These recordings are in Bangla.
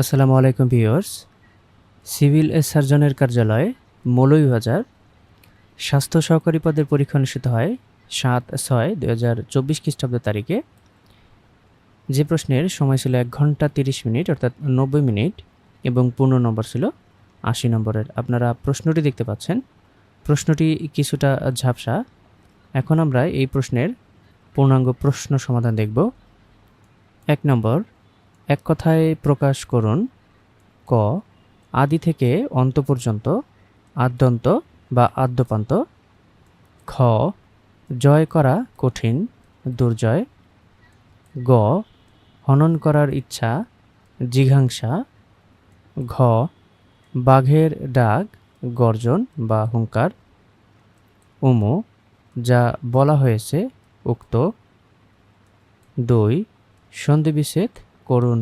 আসসালামু আলাইকুম ভিউয়ার্স। সিভিল সার্জনের কার্যালয় মৌলভীবাজার স্বাস্থ্য সহকারী পদের পরীক্ষা অনুষ্ঠিত হয় সাত ছয় দু হাজার চব্বিশ খ্রিস্টাব্দ তারিখে। যে প্রশ্নের সময় ছিল এক ঘণ্টা তিরিশ মিনিট, অর্থাৎ নব্বই মিনিট, এবং পূর্ণ নম্বর ছিল আশি নম্বরের। আপনারা প্রশ্নটি দেখতে পাচ্ছেন। প্রশ্নটি কিছুটা ঝাপসা। এখন আমরা এই প্রশ্নের পূর্ণাঙ্গ প্রশ্ন সমাধান দেখব। এক নম্বর এক কথায় প্রকাশ করুন, ক, আদি থেকে অন্ত পর্যন্ত, আদ্যন্ত বা আদ্যপান্ত, খ, জয় করা কঠিন, দুর্জয়, গ, হনন করার ইচ্ছা, জিঘাংসা, ঘ, বাঘের ডাক, গর্জন বা হুঙ্কার, উমো, যা বলা হয়েছে উক্ত, দুই, সন্ধিবিচ্ছেদ করুন।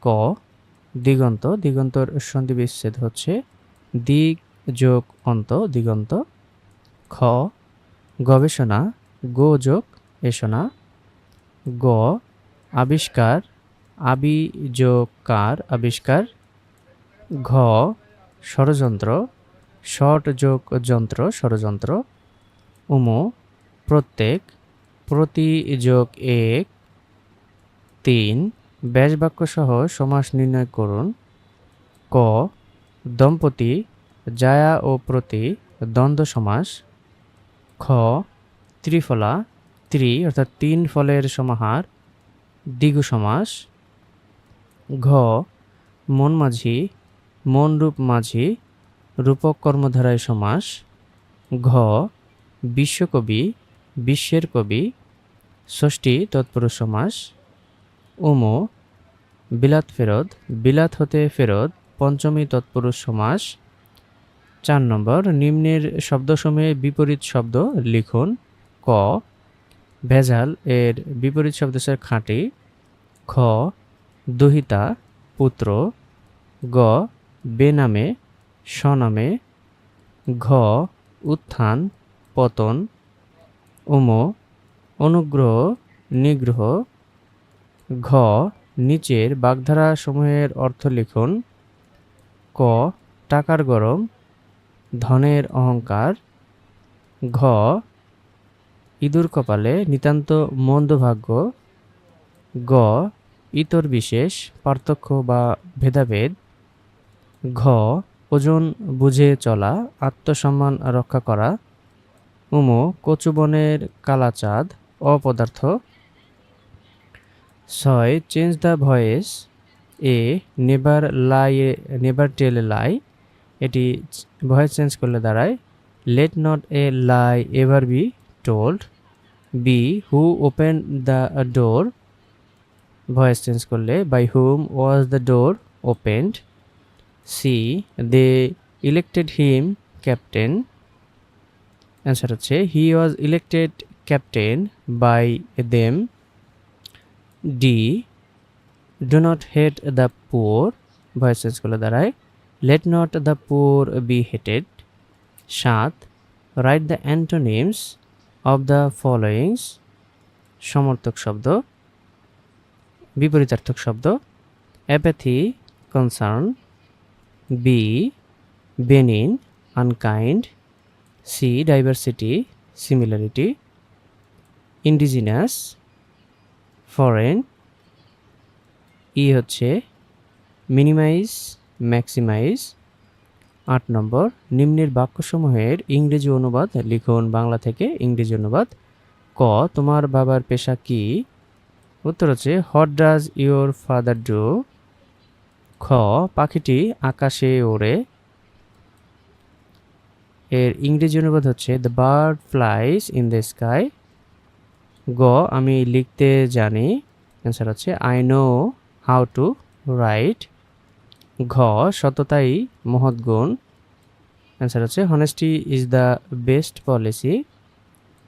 ক, দিগন্ত, দিগন্তর সন্ধিবিচ্ছেদ হচ্ছে দিক যোগ অন্ত, দিগন্ত। খ, গবেষণা, গো যোগ, এসনা। গ, আবিষ্কার আবি যোগ কার আবিষ্কার। ঘ, ষড়যন্ত্র, ষট যোগ যন্ত্র, ষড়যন্ত্র। উমো, প্রত্যেক, প্রতি যোগ এক, তিন ব্যাসবাক্য সহ সমাস নির্ণয় করুন। ক, দম্পতি, জায়া ও প্রতি, দ্বন্দ্ব সমাস। খ, ত্রিফলা, ত্রি অর্থাৎ তিন ফলের সমাহার, দ্বিগু সমাস। ঘ, মন মাঝি মনরূপ মাঝি, রূপক কর্মধারায় সমাস। ঘ, বিশ্বকবি, বিশ্বের কবি, ষষ্ঠী তৎপুরুষ সমাস। উমো, বিলাত ফেরত, বিলাত হতে ফেরত, পঞ্চমী তৎপুরুষ সমাস। চার নম্বর, নিম্নের শব্দসমূহে বিপরীত শব্দ লিখুন ক। ভেজাল এর বিপরীত শব্দ হচ্ছে খাঁটি। খ, দুহিতা, পুত্র। গ, বেনামে, স্বনামে। ঘ, উত্থান, পতন। উমো, অনুগ্রহ, নিগ্রহ। ঘ, নিচের বাগধারা সমূহের অর্থ লিখুন। ক, টাকার গরম, ধনের অহংকার। ঘ, ইঁদুর কপালে নিতান্ত মন্দভাগ্য গ, ইতর বিশেষ, পার্থক্য বা ভেদাভেদ। ঘ, ওজন বুঝে চলা, আত্মসম্মান রক্ষা করা। উমো, কচুবনের কালাচাঁদ, অপদার্থ। ছয় change the voice A never lie never tell a lie এটি ভয়েস চেঞ্জ করলে দাঁড়ায়। Let not a lie ever be told B who open the door voice change করলে by whom was the door opened C they elected him captain answer হচ্ছে he was elected captain by them D do not hate the poor voice change দাঁড়ায়। Let not the poor be hated সাত right the antonyms of the followings সমর্থক শব্দ। বিপরীতার্থক শব্দ। Apathy concern B benign unkind C diversity similarity indigenous foreign. E হচ্ছে মিনিমাইজ, ম্যাক্সিমাইজ। আট নম্বর, নিম্নের বাক্যসমূহের ইংরেজি অনুবাদ, লিখুন বাংলা থেকে ইংরেজি অনুবাদ। ক, তোমার বাবার পেশা কি? উত্তর হচ্ছে, what does your father do? খ, পাখিটি আকাশে ওড়ে। এর ইংরেজি অনুবাদ হচ্ছে, the bird flies in the sky. গ, আমি লিখতে জানি অ্যান্সার হচ্ছে I know how to write ঘ, সততাই মহৎ গুণ। অ্যান্সার হচ্ছে honesty is the best policy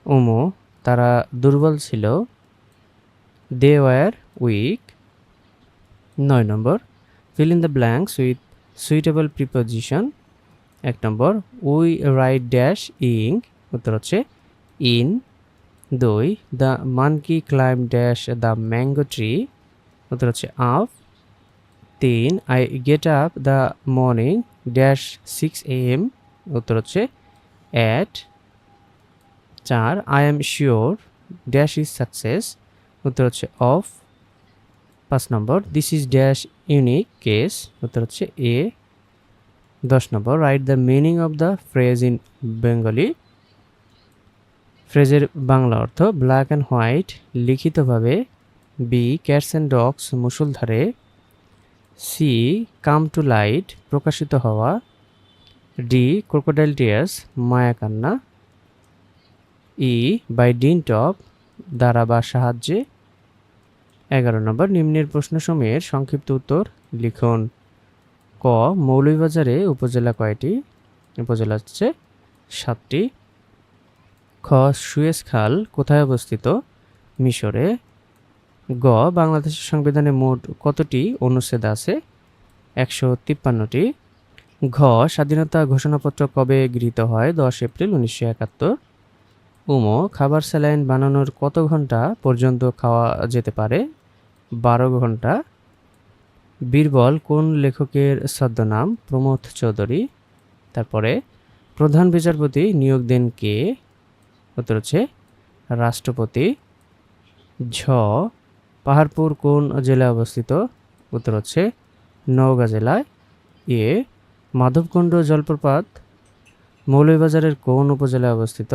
উমো, তারা দুর্বল ছিল। দে ওয়ার উইক নয় number fill in the blanks with suitable preposition এক নম্বর উই রাইট ড্যাশ ইং উত্তর হচ্ছে ইন দুই, the monkey climb dash the mango tree, উত্তর হচ্ছে আফ। তিন, I get up the morning dash six AM, উত্তর হচ্ছে অ্যাট। চার, I am sure dash is success, উত্তর হচ্ছে অফ। পাঁচ number, this is dash unique case, উত্তর হচ্ছে এ। দশ number, write the meaning of the phrase in Bengali ফ্রেজের বাংলা অর্থ ব্ল্যাক অ্যান্ড হোয়াইট লিখিতভাবে বি ক্যাটস অ্যান্ড ডগস মুসুলধারে সি কাম টু লাইট প্রকাশিত হওয়া ডি ক্রোকোডাইল টিয়ার্স মায়াকান্না ই বাই ডিন টপ দ্বারা বা সাহায্যে। এগারো নম্বর, নিম্নের প্রশ্ন প্রশ্নসমূহের সংক্ষিপ্ত উত্তর লিখুন। ক, মৌলভীবাজারে উপজেলা কয়টি? উপজেলা হচ্ছে সাতটি। খ সুয়েজ খাল কোথায় অবস্থিত? মিশরে। গ, বাংলাদেশের সংবিধানে মোট কতটি অনুচ্ছেদ আছে? একশো তিপ্পান্নটি। ঘ, স্বাধীনতা ঘোষণাপত্র কবে গৃহীত হয়? দশ এপ্রিল উনিশশো একাত্তর। উমো, খাবার স্যালাইন বানানোর কত ঘণ্টা পর্যন্ত খাওয়া যেতে পারে? বারো ঘণ্টা। বীরবল কোন লেখকের ছদ্মনাম? প্রমোদ চৌধুরী। তারপরে, প্রধান বিচারপতি নিয়োগ দেন কে? উত্তর হচ্ছে রাষ্ট্রপতি। ঝ, পাহাড়পুর কোন জেলায় অবস্থিত? উত্তর হচ্ছে নওগাঁ জেলায় এ, মাধবকুণ্ড জলপ্রপাত। মৌলভীবাজারের কোন উপজেলায় অবস্থিত?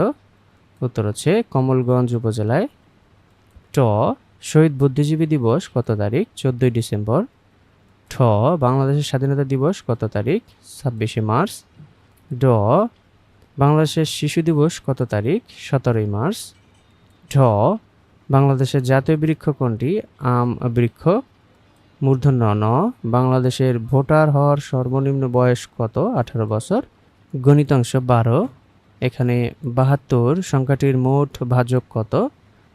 উত্তর হচ্ছে কমলগঞ্জ উপজেলায়। ট, শহীদ বুদ্ধিজীবী দিবস কত তারিখ? চোদ্দোই ডিসেম্বর। ঠ, বাংলাদেশের স্বাধীনতা দিবস কত তারিখ? ছাব্বিশে মার্চ। ড বাংলাদেশের শিশু দিবস কত তারিখ? সতেরোই মার্চ। ঢ, বাংলাদেশের জাতীয় বৃক্ষ কোনটি? আম বৃক্ষ। মূর্ধন্য ন, বাংলাদেশের ভোটার হওয়ার সর্বনিম্ন বয়স কত? আঠারো বছর। গণিতাংশ বারো। এখানে বাহাত্তর, সংখ্যাটির মোট ভাজক কত?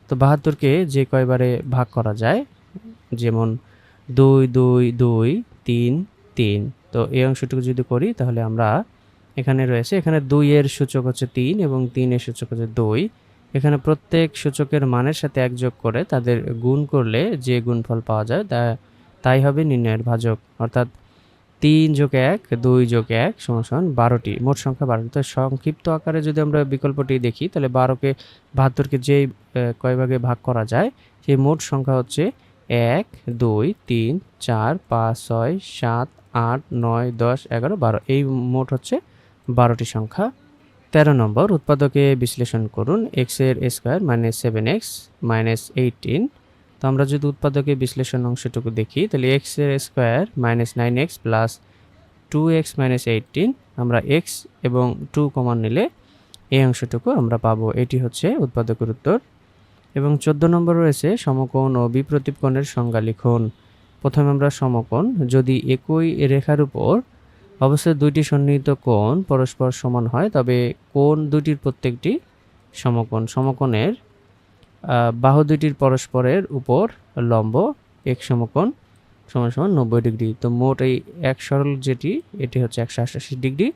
তো বাহাত্তরকে যে কয়বারে ভাগ করা যায়? যেমন দুই দুই দুই, তিন তিন। তো এই অংশটুকু যদি করি, তাহলে আমরা এখানে রয়েছে। এখানে দুইয়ের সূচক হচ্ছে তিন এবং তিনের সূচক হচ্ছে দুই। এখানে প্রত্যেক সূচকের মানের সাথে এক যোগ করে তাদের গুণ করলে যে গুণফল পাওয়া যায়, তা, তাই হবে নির্ণয়ের ভাজক। অর্থাৎ তিন যোগ এক, দুই যোগ এক সমান বারোটি। মোট সংখ্যা বারোটি তো সংক্ষিপ্ত আকারে যদি আমরা বিকল্পটি দেখি, তাহলে বারোকে বাহাত্তরকে যেই কয় ভাগে ভাগ করা যায়, সেই মোট সংখ্যা হচ্ছে এক, দুই, তিন, চার, পাঁচ, ছয়, সাত, আট, নয়, দশ, এগারো, বারো। এই মোট হচ্ছে বারোটি সংখ্যা। তেরো নম্বর, উৎপাদকে বিশ্লেষণ করুন এক্সের square minus seven X minus eighteen তো আমরা যদি উৎপাদকে বিশ্লেষণ অংশটুকু দেখি, তাহলে এক্সের square minus nine X plus two X minus eighteen আমরা এক্স এবং টু কমন নিলে এই অংশটুকু আমরা পাবো। এটি হচ্ছে উৎপাদকের উত্তর। এবং চোদ্দ নম্বর রয়েছে সমকোণ ও বিপ্রতীপ কোণের সংজ্ঞা লিখুন। প্রথমে আমরা সমকোণ, যদি একই রেখার উপর অবশ্যই দুইটি সন্নিহিত কোণ পরস্পর সমান হয়, তবে কোণ দুইটির প্রত্যেকটি সমকোণ। সমকোণের বাহু দুইটির পরস্পরের উপর লম্ব এক সমকোণ সমান সমান নব্বই ডিগ্রি। তো মোট এই এক সরল যেটি, এটি হচ্ছে একশো আটাশি ডিগ্রি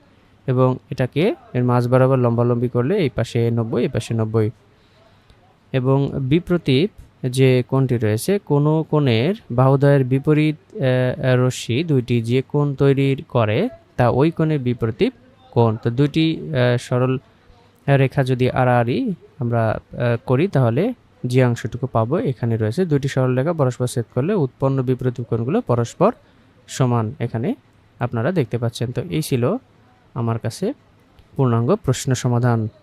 এবং এটাকে এর মাঝ বরাবর লম্বালম্বি করলে এই পাশে নব্বই, এই পাশে নব্বই। এবং বিপ্রতীপ যে কোণটি রয়েছে, কোনো কোণের বাহুদয়ের বিপরীত রশ্মি দুইটি যে কোণ তৈরি করে, তা ওই কোণের বিপরীত কোণ। তো দুইটি সরল রেখা যদি আড়াআড়ি আমরা করি, তাহলে যে অংশটুকু পাবো এখানে রয়েছে দুইটি সরল রেখা, পরস্পর ছেদ করলে উৎপন্ন বিপরীত কোণগুলো পরস্পর সমান এখানে আপনারা দেখতে পাচ্ছেন। তো এই ছিল আমার কাছে পূর্ণাঙ্গ প্রশ্ন সমাধান।